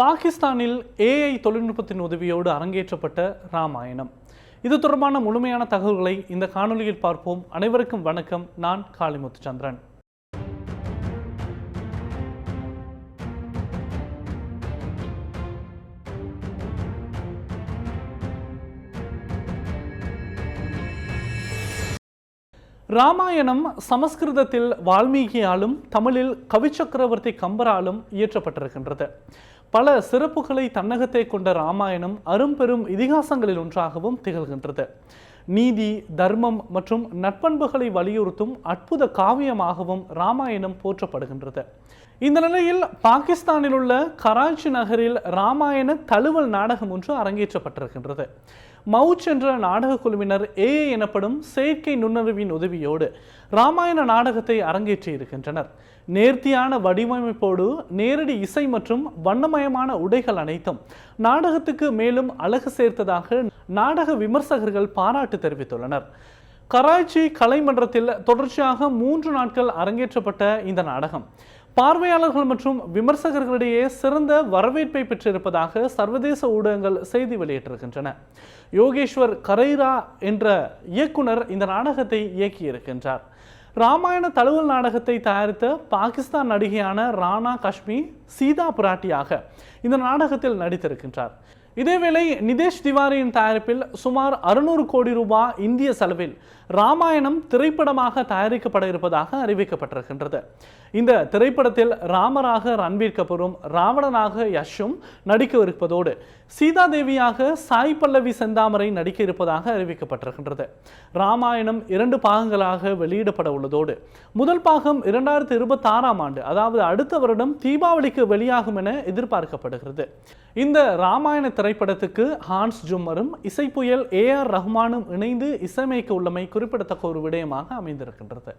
பாகிஸ்தானில் ஏஐ தொழில்நுட்பத்தின் உதவியோடு அரங்கேற்றப்பட்ட ராமாயணம். இது தொடர்பான முழுமையான தகவல்களை இந்த காணொலியில் பார்ப்போம். அனைவருக்கும் வணக்கம். நான் காளிமுத்து சந்திரன். ராமாயணம் சமஸ்கிருதத்தில் வால்மீகியாலும் தமிழில் கவிச்சக்கரவர்த்தி கம்பராலும் இயற்றப்பட்டிருக்கின்றது. பல சிறப்புகளை தன்னகத்தை கொண்ட ராமாயணம் அரும்பெரும் இதிகாசங்களில் ஒன்றாகவும் திகழ்கின்றது. நீதி தர்மம் மற்றும் நட்பண்புகளை வலியுறுத்தும் அற்புத காவியமாகவும் ராமாயணம் போற்றப்படுகின்றது. இந்த நிலையில் பாகிஸ்தானில் உள்ள கராச்சி நகரில் ராமாயண தழுவல் நாடகம் ஒன்று அரங்கேற்றப்பட்டிருக்கின்றது. மவுச் என்ற நாடக குழுவினர் ஏஏ எனப்படும் செயற்கை நுண்ணறிவின் உதவியோடு ராமாயண நாடகத்தை அரங்கேற்றி இருக்கின்றனர். நேர்த்தியான வடிவமைப்போடு நேரடி இசை மற்றும் வண்ணமயமான உடைகள் அனைத்தும் நாடகத்துக்கு மேலும் அழகு சேர்த்ததாக நாடக விமர்சகர்கள் பாராட்டு தெரிவித்துள்ளனர். கராச்சி கலைமன்றத்தில் தொடர்ச்சியாக மூன்று நாட்கள் அரங்கேற்றப்பட்ட இந்த நாடகம். பார்வையாளர்கள் மற்றும் விமர்சகர்களிடையே சிறந்த வரவேற்பை பெற்றிருப்பதாக சர்வதேச ஊடகங்கள் செய்தி வெளியிட்டிருக்கின்றன. யோகேஸ்வர் கரைரா என்ற இயக்குனர் இந்த நாடகத்தை இயக்கியிருக்கின்றார். ராமாயண தழுவல் நாடகத்தை தயாரித்த பாகிஸ்தான் நடிகையான ராணா காஷ்மீர் சீதா பிராட்டியாக இந்த நாடகத்தில் நடித்திருக்கின்றார். இதேவேளை நிதேஷ் திவாரியின் தயாரிப்பில் சுமார் அறுநூறு கோடி ரூபாய் இந்திய செலவில் ராமாயணம் திரைப்படமாக தயாரிக்கப்பட இருப்பதாக அறிவிக்கப்பட்டிருக்கின்றது. இந்த திரைப்படத்தில் ராமராக ரன்வீர் கபூரும் ராவணனாக யஷும் நடிக்க இருப்பதோடு சீதா தேவியாக சாய் பல்லவி செந்தாமரை நடிக்க இருப்பதாக அறிவிக்கப்பட்டிருக்கின்றது. ராமாயணம் இரண்டு பாகங்களாக வெளியிடப்பட உள்ளதோடு முதல் பாகம் இரண்டாயிரத்தி இருபத்தி ஆறாம் ஆண்டு அதாவது அடுத்த வருடம் தீபாவளிக்கு வெளியாகும் என எதிர்பார்க்கப்படுகிறது. இந்த ராமாயண திரைப்படத்துக்கு ஹான்ஸ் ஜும்மரும் இசைப்புயல் ஏ ஆர் ரஹ்மானும் இணைந்து இசையமைக்க உள்ளமை குறிப்பிடத்தக்க ஒரு விடயமாக அமைந்திருக்கின்றது.